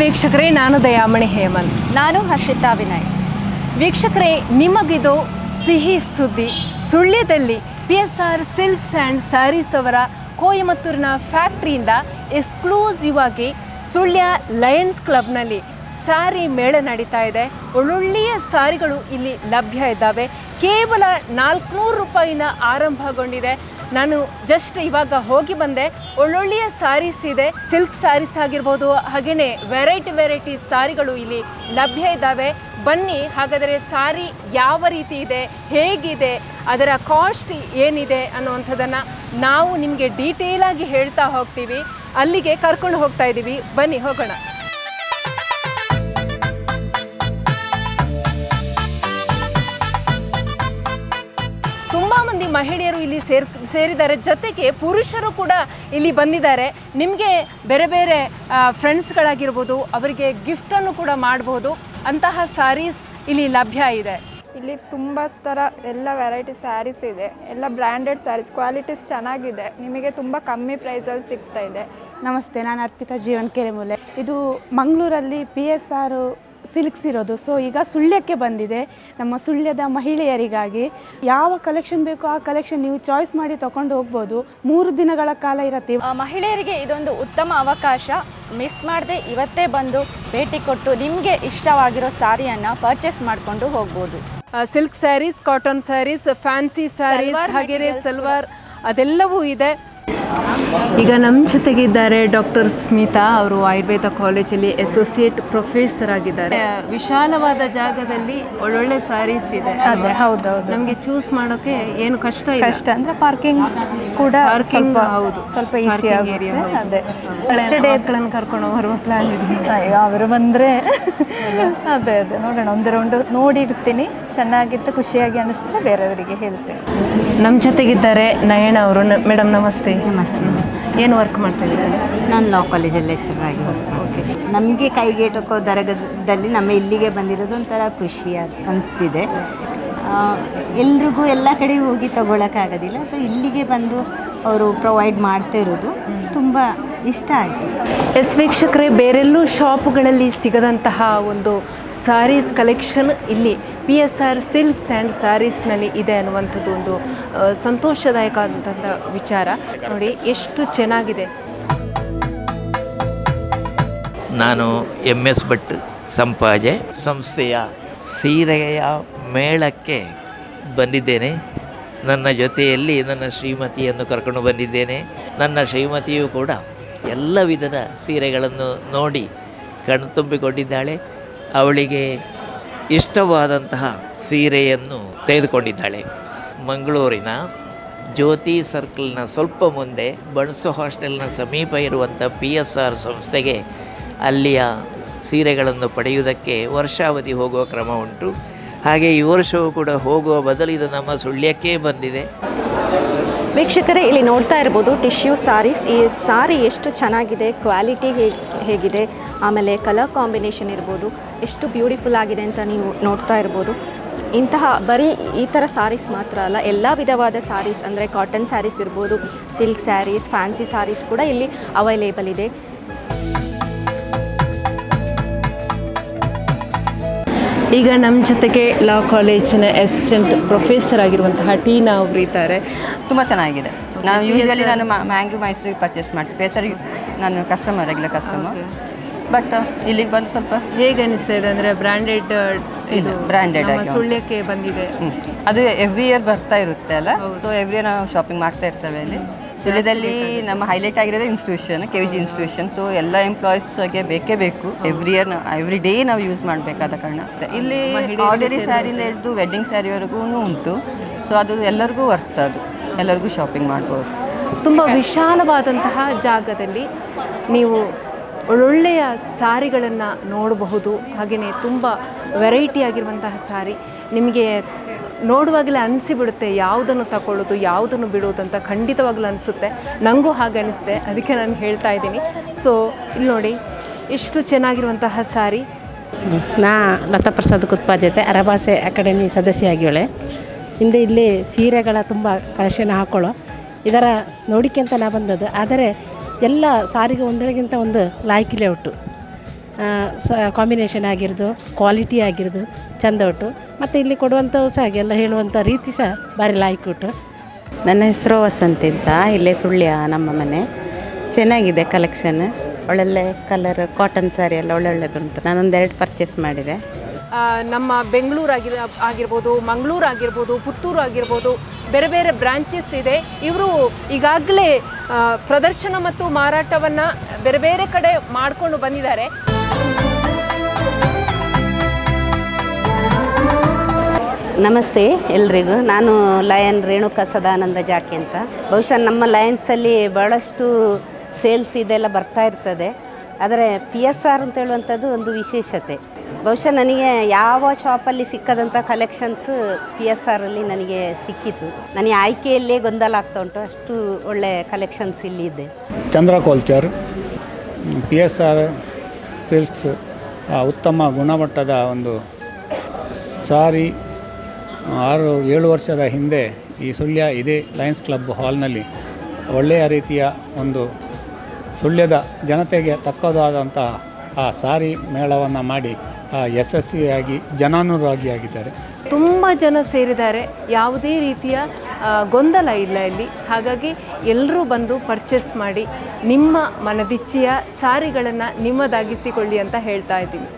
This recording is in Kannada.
ವೀಕ್ಷಕರೇ ನಾನು ದಯಾಮಣಿ ಹೇಮಂತ್. ನಾನು ಹರ್ಷಿತಾ ವಿನಯ್. ವೀಕ್ಷಕರೇ ನಿಮಗಿದು ಸಿಹಿ ಸುದ್ದಿ. ಸುಳ್ಯದಲ್ಲಿ P S R silks and sarees ಅವರ ಕೋಯಮತ್ತೂರಿನ ಫ್ಯಾಕ್ಟ್ರಿಯಿಂದ ಎಕ್ಸ್ಕ್ಲೂಸಿವ್ ಆಗಿ ಸುಳ್ಯ ಲಯನ್ಸ್ ಕ್ಲಬ್ನಲ್ಲಿ ಸಾರಿ ಮೇಳ ನಡೀತಾ ಇದೆ. ಒಳ್ಳೊಳ್ಳೆಯ ಸಾರಿಗಳು ಇಲ್ಲಿ ಲಭ್ಯ ಇದ್ದಾವೆ. ಕೇವಲ ನಾಲ್ಕುನೂರು ರೂಪಾಯಿನ ಆರಂಭಗೊಂಡಿದೆ. ನಾನು ಜಸ್ಟ್ ಇವಾಗ ಹೋಗಿ ಬಂದೆ. ಒಳ್ಳೊಳ್ಳೆಯ ಸ್ಯಾರೀಸ್ ಇದೆ ಸಿಲ್ಕ್ ಸ್ಯಾರೀಸ್ ಆಗಿರ್ಬೋದು ಹಾಗೆಯೇ ವೆರೈಟಿ ವೆರೈಟಿ ಸಾರಿಗಳು ಇಲ್ಲಿ ಲಭ್ಯ ಇದ್ದಾವೆ ಬನ್ನಿ, ಹಾಗಾದರೆ ಸಾರಿ ಯಾವ ರೀತಿ ಇದೆ, ಹೇಗಿದೆ, ಅದರ ಕಾಸ್ಟ್ ಏನಿದೆ ಅನ್ನುವಂಥದ್ದನ್ನು ನಾವು ನಿಮಗೆ ಡೀಟೇಲಾಗಿ ಹೇಳ್ತಾ ಹೋಗ್ತೀವಿ. ಅಲ್ಲಿಗೆ ಕರ್ಕೊಂಡು ಹೋಗ್ತಾ ಇದ್ದೀವಿ ಬನ್ನಿ, ಹೋಗೋಣ. ಮಹಿಳೆಯರು ಇಲ್ಲಿ ಸೇರ್ ಸೇರಿದ್ದಾರೆ. ಜೊತೆಗೆ ಪುರುಷರು ಕೂಡ ಇಲ್ಲಿ ಬಂದಿದ್ದಾರೆ. ನಿಮಗೆ ಬೇರೆ ಬೇರೆ ಫ್ರೆಂಡ್ಸ್ಗಳಾಗಿರ್ಬೋದು ಅವರಿಗೆ ಗಿಫ್ಟನ್ನು ಕೂಡ ಮಾಡ್ಬೋದು. ಅಂತಹ ಸ್ಯಾರೀಸ್ ಇಲ್ಲಿ ಲಭ್ಯ ಇದೆ. ಇಲ್ಲಿ ತುಂಬ ಥರ ಎಲ್ಲ ವೆರೈಟಿ ಸ್ಯಾರೀಸ್ ಇದೆ. ಎಲ್ಲ ಬ್ರ್ಯಾಂಡೆಡ್ ಸ್ಯಾರೀಸ್ ಕ್ವಾಲಿಟೀಸ್ ಚೆನ್ನಾಗಿದೆ. ನಿಮಗೆ ತುಂಬ ಕಮ್ಮಿ ಪ್ರೈಸಲ್ಲಿ ಸಿಗ್ತಾ ಇದೆ. ನಮಸ್ತೆ. ನಾನು ಅರ್ಪಿತಾ ಜೀವನ್ ಕೆರೆಮೂಲೆ ಇದು ಮಂಗಳೂರಲ್ಲಿ ಪಿ ಎಸ್ ಆರ್ ಸಿಲ್ಕ್ಸ್ ಇರೋದು ಸೊ ಈಗ ಸುಳ್ಯಕ್ಕೆ ಬಂದಿದೆ. ನಮ್ಮ ಸುಳ್ಯದ ಮಹಿಳೆಯರಿಗಾಗಿ ಯಾವ ಕಲೆಕ್ಷನ್ ಬೇಕೋ ಆ ಕಲೆಕ್ಷನ್ ನೀವು ಚಾಯ್ಸ್ ಮಾಡಿ ತಗೊಂಡು ಹೋಗ್ಬೋದು. ಮೂರು ದಿನಗಳ ಕಾಲ ಇರತ್ತೆ. ಆ, ಮಹಿಳೆಯರಿಗೆ ಇದೊಂದು ಉತ್ತಮ ಅವಕಾಶ. ಮಿಸ್ ಮಾಡದೆ ಇವತ್ತೇ ಬಂದು ಭೇಟಿ ಕೊಟ್ಟು ನಿಮಗೆ ಇಷ್ಟವಾಗಿರೋ ಸಾರಿಯನ್ನು ಪರ್ಚೇಸ್ ಮಾಡಿಕೊಂಡು ಹೋಗ್ಬೋದು. Silk sarees cotton sarees fancy sarees ಹಗೆರೆ ಹಾಗೆಯೇ ಸಲ್ವಾರ್ ಅದೆಲ್ಲವೂ ಇದೆ. ಈಗ ನಮ್ಮ ಜೊತೆಗಿದ್ದಾರೆ ಡಾಕ್ಟರ್ ಸ್ಮಿತಾ ಅವರು ಆಯುರ್ವೇದ ಕಾಲೇಜಲ್ಲಿ ಅಸೋಸಿಯೇಟ್ ಪ್ರೊಫೆಸರ್ ಆಗಿದ್ದಾರೆ. ವಿಶಾಲವಾದ ಜಾಗದಲ್ಲಿ ಒಳ್ಳೊಳ್ಳೆ ಸ್ಯಾರೀಸ್ ಇದೆ ಅದೇ ಹೌದೌದು. ನಮಗೆ ಚೂಸ್ ಮಾಡೋಕೆ ಏನು ಕಷ್ಟ ಇಲ್ಲ. ಕಷ್ಟ ಅಂದ್ರೆ ಪಾರ್ಕಿಂಗ್ ಕೂಡ Parking ಸ್ವಲ್ಪ ಹೌದು. ಸ್ವಲ್ಪ ಈಸಿ Parking ಆಗುತ್ತೆ. area ಹೌದು. ಅದೇ ಮಕ್ಕಳನ್ನು ಕರ್ಕೊಂಡು ಬರುವ ಪ್ಲಾನ್ ಇದೆ. ಅವರು ಬಂದ್ರೆ ಅದೇ ಅದೇ. ನೋಡೋಣ ಒಂದು ರೌಂಡ್ ನೋಡಿರ್ತೀನಿ ಚೆನ್ನಾಗಿತ್ತು ಖುಷಿಯಾಗಿ ಅನಿಸ್ತಾರೆ ಬೇರೆಯವರಿಗೆ ಹೇಳ್ತೇನೆ. ನಮ್ಮ ಜೊತೆಗಿದ್ದಾರೆ ನಯಣ ಅವರು. ಮೇಡಮ್ ನಮಸ್ತೆ. ನಮಸ್ತೆ ಏನು ವರ್ಕ್ ಮಾಡ್ತಾ ಇದ್ದಾರೆ? ನಾನು ಲಾ ಕಾಲೇಜಲ್ಲಿ ಲೆಕ್ಚರ್ ಆಗಿ ಓಕೆ ನಮಗೆ ಕೈಗೆಟಕೋ ದರಗದಲ್ಲಿ ನಮ್ಮ ಇಲ್ಲಿಗೆ ಬಂದಿರೋದು ಒಂಥರ ಖುಷಿ ಅನ್- ಅನಿಸ್ತಿದೆ. ಎಲ್ರಿಗೂ ಎಲ್ಲ ಕಡೆ ಹೋಗಿ ತಗೊಳಕ್ಕಾಗೋದಿಲ್ಲ. ಸೊ ಇಲ್ಲಿಗೆ ಬಂದು ಅವರು ಪ್ರೊವೈಡ್ ಮಾಡ್ತಾ ಇರೋದು ತುಂಬ ಇಷ್ಟ ಆಯಿತು. ಎಸ್ ವೀಕ್ಷಕರೇ ಬೇರೆಲ್ಲೂ ಶಾಪ್ಗಳಲ್ಲಿ ಸಿಗದಂತಹ ಒಂದು ಸಾರೀಸ್ ಕಲೆಕ್ಷನ್ ಇಲ್ಲಿ P S R silks and ಸ್ಯಾರೀಸ್ನಲ್ಲಿ ಇದೆ ಅನ್ನುವಂಥದ್ದು ಒಂದು ಸಂತೋಷದಾಯಕ ಆದಂತಹ ವಿಚಾರ. ನೋಡಿ ಎಷ್ಟು ಚೆನ್ನಾಗಿದೆ. ನಾನು ಎಂ ಎಸ್ ಭಟ್ ಸಂಪಾಜೆ. ಸಂಸ್ಥೆಯ ಸೀರೆಯ ಮೇಳಕ್ಕೆ ಬಂದಿದ್ದೇನೆ. ನನ್ನ ಜೊತೆಯಲ್ಲಿ ನನ್ನ ಶ್ರೀಮತಿಯನ್ನು ಕರ್ಕೊಂಡು ಬಂದಿದ್ದೇನೆ. ನನ್ನ ಶ್ರೀಮತಿಯು ಕೂಡ ಎಲ್ಲ ವಿಧದ ಸೀರೆಗಳನ್ನು ನೋಡಿ ಕಣ್ತುಂಬಿಕೊಂಡಿದ್ದಾಳೆ ಅವಳಿಗೆ ಇಷ್ಟವಾದಂತಹ ಸೀರೆಯನ್ನು ತೆಗೆದುಕೊಂಡಿದ್ದಾಳೆ. ಮಂಗಳೂರಿನ ಜ್ಯೋತಿ ಸರ್ಕಲ್ನ ಸ್ವಲ್ಪ ಮುಂದೆ ಬಣಸು ಹಾಸ್ಟೆಲ್ನ ಸಮೀಪ ಇರುವಂಥ ಪಿ ಎಸ್ ಆರ್ ಸಂಸ್ಥೆಗೆ ಅಲ್ಲಿಯ ಸೀರೆಗಳನ್ನು ಪಡೆಯುವುದಕ್ಕೆ ವರ್ಷಾವಧಿ ಹೋಗುವ ಕ್ರಮ ಉಂಟು. ಹಾಗೆ ಈ ವರ್ಷವೂ ಕೂಡ ಹೋಗುವ ಬದಲು ಇದು ನಮ್ಮ ಸುಳ್ಯಕ್ಕೇ ಬಂದಿದೆ. ವೀಕ್ಷಕರೇ, ಇಲ್ಲಿ ನೋಡ್ತಾ ಇರ್ಬೋದು, ಟಿಶ್ಯೂ ಸಾರೀಸ್. ಈ ಸಾರಿ ಎಷ್ಟು ಚೆನ್ನಾಗಿದೆ, ಕ್ವಾಲಿಟಿ ಹೇಗೆ ಹೇಗಿದೆ, ಆಮೇಲೆ ಕಲರ್ ಕಾಂಬಿನೇಷನ್ ಇರ್ಬೋದು, ಎಷ್ಟು ಬ್ಯೂಟಿಫುಲ್ ಆಗಿದೆ ಅಂತ ನೀವು ನೋಡ್ತಾ ಇರ್ಬೋದು. ಇಂತಹ ಬರೀ ಈ ಥರ ಸಾರೀಸ್ ಮಾತ್ರ ಅಲ್ಲ, ಎಲ್ಲ ವಿಧವಾದ ಸಾರೀಸ್, ಅಂದರೆ ಕಾಟನ್ ಸ್ಯಾರೀಸ್ ಇರ್ಬೋದು, ಸಿಲ್ಕ್ ಸ್ಯಾರೀಸ್ ಫ್ಯಾನ್ಸಿ ಸ್ಯಾರೀಸ್ ಕೂಡ ಇಲ್ಲಿ ಅವೈಲೇಬಲ್ ಇದೆ. ಈಗ ನಮ್ಮ ಜೊತೆಗೆ ಲಾ ಕಾಲೇಜಿನ ಅಸಿಸ್ಟೆಂಟ್ ಪ್ರೊಫೆಸರ್ ಆಗಿರುವಂತಹ ಟೀನಾ ಅವರು ಇದ್ದಾರೆ. ತುಂಬ ಚೆನ್ನಾಗಿದೆ. ನಾನು ಯೂಶಲಿ ನಾನು ಮ್ಯಾಂಗೋ ಮೈಸೂರಿಗೆ ಪರ್ಚೇಸ್ ಮಾಡ್ತೀನಿ ಬೇಸರಿ ನಾನು ಕಸ್ಟಮರ್ ಆಗಿಲ್ಲ ಕಸ್ಟಮರ್ ಬಟ್ ಇಲ್ಲಿಗೆ ಬಂದು ಸ್ವಲ್ಪ ಹೇಗೆ ಅನಿಸ್ತಾ ಇದೆ ಅಂದರೆ ಬ್ರ್ಯಾಂಡೆಡ್ ಇದು ಬ್ರ್ಯಾಂಡೆಡ್ ಸುಳ್ಯಕ್ಕೆ ಬಂದಿದೆ. ಅದು ಎವ್ರಿ ಇಯರ್ ಬರ್ತಾ ಇರುತ್ತೆ ಅಲ್ಲ? ಸೊ ಎವ್ರಿ ಇಯರ್ ನಾವು ಶಾಪಿಂಗ್ ಮಾಡ್ತಾ ಇರ್ತೇವೆ ಅಲ್ಲಿ. ಸುಳ್ಯದಲ್ಲಿ ನಮ್ಮ highlight ಆಗಿರೋದೇ institution K V G institution so ಎಲ್ಲ ಎಂಪ್ಲಾಯೀಸ್ಗೆ ಬೇಕೇ ಬೇಕು. ಎವ್ರಿ ಇಯರ್ ಎವ್ರಿ ಡೇ ನಾವು ಯೂಸ್ ಮಾಡಬೇಕಾದ ಕಾರಣ. ಇಲ್ಲಿ ಆರ್ಡಿನರಿ ಸ್ಯಾರಿಯಿಂದ ಹಿಡಿದು ವೆಡ್ಡಿಂಗ್ ಸ್ಯಾರಿವರೆಗೂ ಉಂಟು. ಸೊ ಅದು ಎಲ್ಲರಿಗೂ ವರ್ತ್ ಅದು. ಎಲ್ಲರಿಗೂ ಶಾಪಿಂಗ್ ಮಾಡ್ಬೋದು. ತುಂಬ ವಿಶಾಲವಾದಂತಹ ಜಾಗದಲ್ಲಿ ನೀವು ಒಳ್ಳೊಳ್ಳೆಯ ಸಾರಿಗಳನ್ನು ನೋಡಬಹುದು. ಹಾಗೆಯೇ ತುಂಬ ವೆರೈಟಿ ಆಗಿರುವಂತಹ ಸಾರಿ. ನಿಮಗೆ ನೋಡುವಾಗಲೇ ಅನಿಸಿಬಿಡುತ್ತೆ, ಯಾವುದನ್ನು ತಗೊಳ್ಳೋದು, ಯಾವುದನ್ನು ಬಿಡೋದು ಅಂತ ಖಂಡಿತವಾಗ್ಲೂ ಅನಿಸುತ್ತೆ. ನನಗೂ ಹಾಗೆ ಅನಿಸುತ್ತೆ ಅದಕ್ಕೆ ನಾನು ಹೇಳ್ತಾ ಇದ್ದೀನಿ. ಸೊ ಇಲ್ಲಿ ನೋಡಿ ಎಷ್ಟು ಚೆನ್ನಾಗಿರುವಂತಹ ಸಾರಿ. ನಾ ಲತಾ ಪ್ರಸಾದ್ ಕುತ್ಪಾಜತೆ ಅರಬಾಸೆ ಅಕಾಡೆಮಿ ಸದಸ್ಯೆಯಾಗಿವಳೆ. ಹಿಂದೆ ಇಲ್ಲಿ ಸೀರೆಗಳ ತುಂಬ ಕಲೆಕ್ಷನ್ ಹಾಕೊಳ್ಳೋ, ಇದರ ನೋಡಿಕೆ ಅಂತ ನಾ ಬಂದದ್ದು. ಆದರೆ ಎಲ್ಲ ಸಾರಿಗೆ ಒಂದರಿಗಿಂತ ಒಂದು ಲಾಯ್ಕಿಲೆ ಉಂಟು ಸ ಕಾಂಬಿನೇಷನ್ ಆಗಿರೋದು ಕ್ವಾಲಿಟಿ ಆಗಿರೋದು ಚಂದ ಉಂಟು ಮತ್ತು ಇಲ್ಲಿ ಕೊಡುವಂಥವು ಸಹ ಹಾಗೆ ಎಲ್ಲ ಹೇಳುವಂಥ ರೀತಿ ಸಹ ಭಾರಿ ಲಾಯ್ಕ್ ಉಂಟು ನನ್ನ ಹೆಸರು ವಸಂತ್ ಅಂತ. ಇಲ್ಲೇ ಸುಳ್ಯ ನಮ್ಮ ಮನೆ. ಚೆನ್ನಾಗಿದೆ ಕಲೆಕ್ಷನ್ ಒಳ್ಳೊಳ್ಳೆ ಕಲರ್ ಕಾಟನ್ ಸ್ಯಾರಿ ಎಲ್ಲ ಒಳ್ಳೊಳ್ಳೆದುಂಟು. ನಾನೊಂದು ಎರಡು ಪರ್ಚೇಸ್ ಮಾಡಿದೆ. ನಮ್ಮ ಬೆಂಗಳೂರು ಆಗಿರ ಆಗಿರ್ಬೋದು ಮಂಗಳೂರು ಆಗಿರ್ಬೋದು ಪುತ್ತೂರು ಆಗಿರ್ಬೋದು ಬೇರೆ ಬೇರೆ ಬ್ರಾಂಚಸ್ ಇದೆ. ಇವರು ಈಗಾಗಲೇ ಪ್ರದರ್ಶನ ಮತ್ತು ಮಾರಾಟವನ್ನು ಬೇರೆ ಬೇರೆ ಕಡೆ ಮಾಡಿಕೊಂಡು ಬಂದಿದ್ದಾರೆ. ನಮಸ್ತೆ ಎಲ್ರಿಗೂ. ನಾನು ಲಯನ್ ರೇಣುಕಾ ಸದಾನಂದ ಜಾಕಿ ಅಂತ. ಬಹುಶಃ ನಮ್ಮ ಲಯನ್ಸಲ್ಲಿ ಭಾಳಷ್ಟು ಸೇಲ್ಸ್ ಇದೆಲ್ಲ ಬರ್ತಾ ಇರ್ತದೆ. ಆದರೆ ಪಿ ಎಸ್ ಆರ್ ಅಂತ ಹೇಳುವಂಥದ್ದು ಒಂದು ವಿಶೇಷತೆ. ಬಹುಶಃ ನನಗೆ ಯಾವ ಶಾಪಲ್ಲಿ ಸಿಕ್ಕದಂಥ ಕಲೆಕ್ಷನ್ಸ್ ಪಿ ಎಸ್ ಆರಲ್ಲಿ ನನಗೆ ಸಿಕ್ಕಿತು ನನಗೆ ಆಯ್ಕೆಯಲ್ಲೇ ಗೊಂದಲ ಆಗ್ತಾ ಉಂಟು. ಅಷ್ಟು ಒಳ್ಳೆ ಕಲೆಕ್ಷನ್ಸ್ ಇಲ್ಲಿ ಇದೆ. Chandra Kolchar P S R silks ಉತ್ತಮ ಗುಣಮಟ್ಟದ ಒಂದು ಸಾರಿ, ಆರು, ಏಳು ವರ್ಷದ ಹಿಂದೆ ಈ ಸುಳ್ಯ ಇದೇ ಲಯನ್ಸ್ ಕ್ಲಬ್ ಹಾಲ್ನಲ್ಲಿ ಒಳ್ಳೆಯ ರೀತಿಯ ಒಂದು ಸುಳ್ಯದ ಜನತೆಗೆ ತಕ್ಕದಾದಂತಹ ಆ ಸಾರಿ ಮೇಳವನ್ನು ಮಾಡಿ ಯಶಸ್ವಿಯಾಗಿ ಜನಾನುರಾಗಿಯಾಗಿದ್ದಾರೆ ತುಂಬ ಜನ ಸೇರಿದ್ದಾರೆ. ಯಾವುದೇ ರೀತಿಯ ಗೊಂದಲ ಇಲ್ಲ ಇಲ್ಲಿ. ಹಾಗಾಗಿ ಎಲ್ಲರೂ ಬಂದು ಪರ್ಚೇಸ್ ಮಾಡಿ ನಿಮ್ಮ ಮನದಿಚ್ಚೆಯ ಸಾರಿಗಳನ್ನು ನಿಮ್ಮದಾಗಿಸಿಕೊಳ್ಳಿ ಅಂತ ಹೇಳ್ತಾ ಇದ್ದೀನಿ.